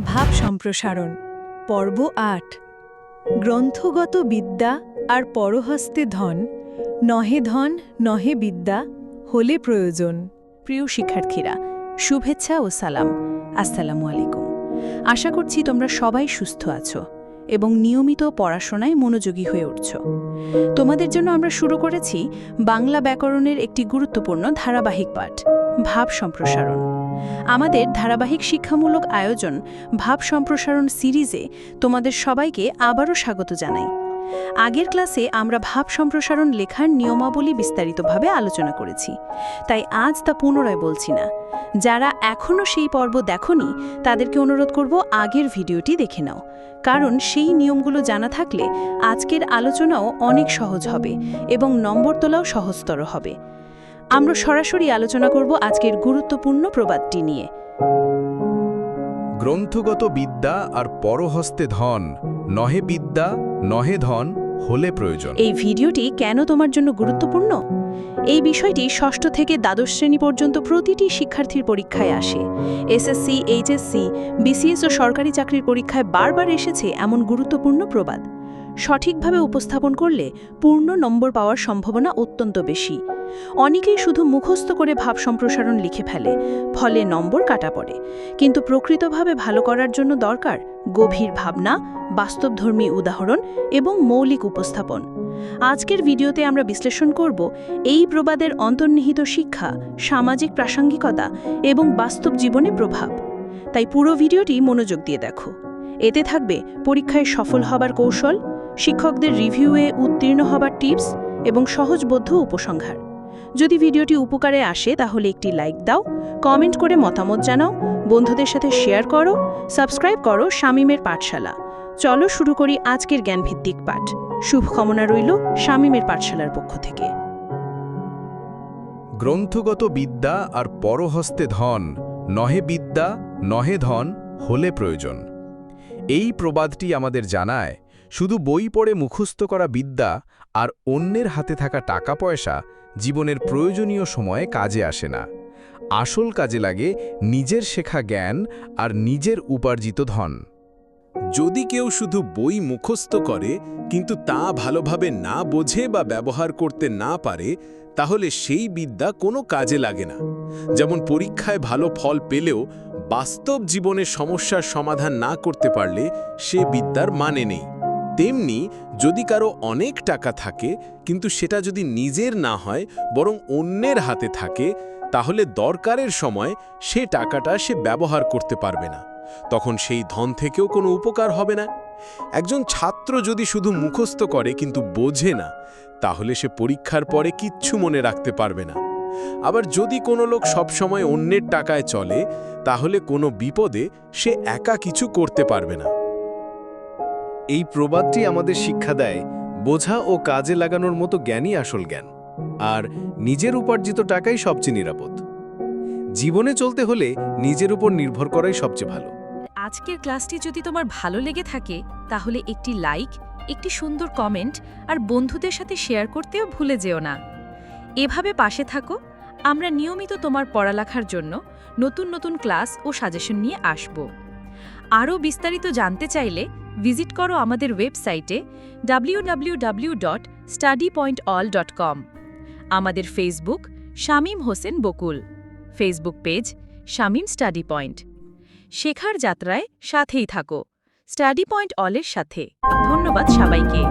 ভাব সম্প্রসারণ, পর্ব আট। গ্রন্থগত বিদ্যা আর পরহস্তে ধন, নহে ধন, নহে বিদ্যা, হলে প্রয়োজন। প্রিয় শিক্ষার্থীরা, শুভেচ্ছা ও সালাম। আসসালামু আলাইকুম। আশা করছি তোমরা সবাই সুস্থ আছো এবং নিয়মিত পড়াশোনায় মনোযোগী হয়ে উঠছ। তোমাদের জন্য আমরা শুরু করেছি বাংলা ব্যাকরণের একটি গুরুত্বপূর্ণ ধারাবাহিক পাঠ, ভাব সম্প্রসারণ। আমাদের ধারাবাহিক শিক্ষামূলক আয়োজন ভাব সম্প্রসারণ সিরিজে তোমাদের সবাইকে আবারও স্বাগত জানাই। আগের ক্লাসে আমরা ভাব সম্প্রসারণ লেখার নিয়মাবলী বিস্তারিতভাবে আলোচনা করেছি, তাই আজ তা পুনরায় বলছি না। যারা এখনও সেই পর্ব দেখনি, তাদেরকে অনুরোধ করব আগের ভিডিওটি দেখে নাও, কারণ সেই নিয়মগুলো জানা থাকলে আজকের আলোচনাও অনেক সহজ হবে এবং নম্বর তোলাও সহজতর হবে। আমরা সরাসরি আলোচনা করব আজকের গুরুত্বপূর্ণ প্রবাদটি নিয়ে। গ্রন্থগত বিদ্যা আর পরহস্তে ধন নহে বিদ্যা নহে ধন হলে প্রয়োজন। এই ভিডিওটি কেন তোমার জন্য গুরুত্বপূর্ণ? এই বিষয়টি ষষ্ঠ থেকে দ্বাদশ শ্রেণি পর্যন্ত প্রতিটি শিক্ষার্থীর পরীক্ষায় আসে। এসএসসি এইচএসসি বিসিএস ও সরকারি চাকরির পরীক্ষায় বারবার এসেছে এমন গুরুত্বপূর্ণ প্রবাদ। সঠিকভাবে উপস্থাপন করলে পূর্ণ নম্বর পাওয়ার সম্ভাবনা অত্যন্ত বেশি। অনেকেই শুধু মুখস্থ করে ভাব সম্প্রসারণ লিখে ফেলে, ফলে নম্বর কাটা পড়ে। কিন্তু প্রকৃতভাবে ভালো করার জন্য দরকার গভীর ভাবনা, বাস্তবধর্মী উদাহরণ এবং মৌলিক উপস্থাপন। আজকের ভিডিওতে আমরা বিশ্লেষণ করব এই প্রবাদের অন্তর্নিহিত শিক্ষা, সামাজিক প্রাসঙ্গিকতা এবং বাস্তব জীবনে প্রভাব। তাই পুরো ভিডিওটি মনোযোগ দিয়ে দেখো। এতে থাকবে পরীক্ষায় সফল হবার কৌশল শিক্ষকদের রিভিউয়ে উত্তীর্ণ হবার টিপস এবং সহজবোধ্য উপসংহার। যদি ভিডিওটি উপকারে আসে, তাহলে একটি লাইক দাও, কমেন্ট করে মতামত জানাও, বন্ধুদের সাথে শেয়ার করো, সাবস্ক্রাইব করো শামীমের পাঠশালা। চলো শুরু করি আজকের জ্ঞানভিত্তিক পাঠ। শুভকামনা রইল শামীমের পাঠশালার পক্ষ থেকে। গ্রন্থগত বিদ্যা আর পরহস্তে ধন, নহে বিদ্যা, নহে ধন, হলে প্রয়োজন। এই প্রবাদটি আমাদের জানায় শুধু বই পড়ে মুখস্থ করা বিদ্যা আর অন্যের হাতে থাকা টাকা পয়সা জীবনের প্রয়োজনীয় সময়ে কাজে আসে না। আসল কাজে লাগে নিজের শেখা জ্ঞান আর নিজের উপার্জিত ধন। যদি কেউ শুধু বই মুখস্থ করে, কিন্তু তা ভালোভাবে না বোঝে বা ব্যবহার করতে না পারে, তাহলে সেই বিদ্যা কোনো কাজে লাগে না। যেমন পরীক্ষায় ভালো ফল পেলেও বাস্তব জীবনে সমস্যার সমাধান না করতে পারলে সে বিদ্যার মানে নেই। তেমনি যদি কারও অনেক টাকা থাকে, কিন্তু সেটা যদি নিজের না হয়, বরং অন্যের হাতে থাকে, তাহলে দরকারের সময় সে টাকাটা সে ব্যবহার করতে পারবে না। তখন সেই ধন থেকেও কোনো উপকার হবে না। একজন ছাত্র যদি শুধু মুখস্থ করে কিন্তু বোঝে না, তাহলে সে পরীক্ষার পরে কিচ্ছু মনে রাখতে পারবে না। আবার যদি কোনো লোক সবসময় অন্যের টাকায় চলে, তাহলে কোনো বিপদে সে একা কিছু করতে পারবে না। এই প্রবাদটি আমাদের শিক্ষা দেয়, বোঝা ও কাজে লাগানোর মতো জ্ঞানই আসল জ্ঞান। আর নিজের উপার্জিত টাকাই সবচেয়ে নিরাপদ। জীবনে চলতে হলে নিজের উপর নির্ভর করাই সবচেয়ে ভালো। আজকের ক্লাসটি যদি তোমার ভালো লেগে থাকে, তাহলে একটি লাইক, একটি সুন্দর কমেন্ট আর বন্ধুদের সাথে শেয়ার করতেও ভুলে যেও না। এভাবে পাশে থাকো, আমরা নিয়মিত তোমার পড়ালেখার জন্য নতুন নতুন ক্লাস ও সাজেশন নিয়ে আসব। আরও বিস্তারিত জানতে চাইলে ভিজিট করো আমাদের ওয়েবসাইটে www.studypointall.com আমাদের Facebook Shamim Hossain Bakul. Facebook page Shamim study point শেখার যাত্রায় সাথেই থাকো। স্টাডি পয়েন্ট অলের সাথে। ধন্যবাদ সবাইকে।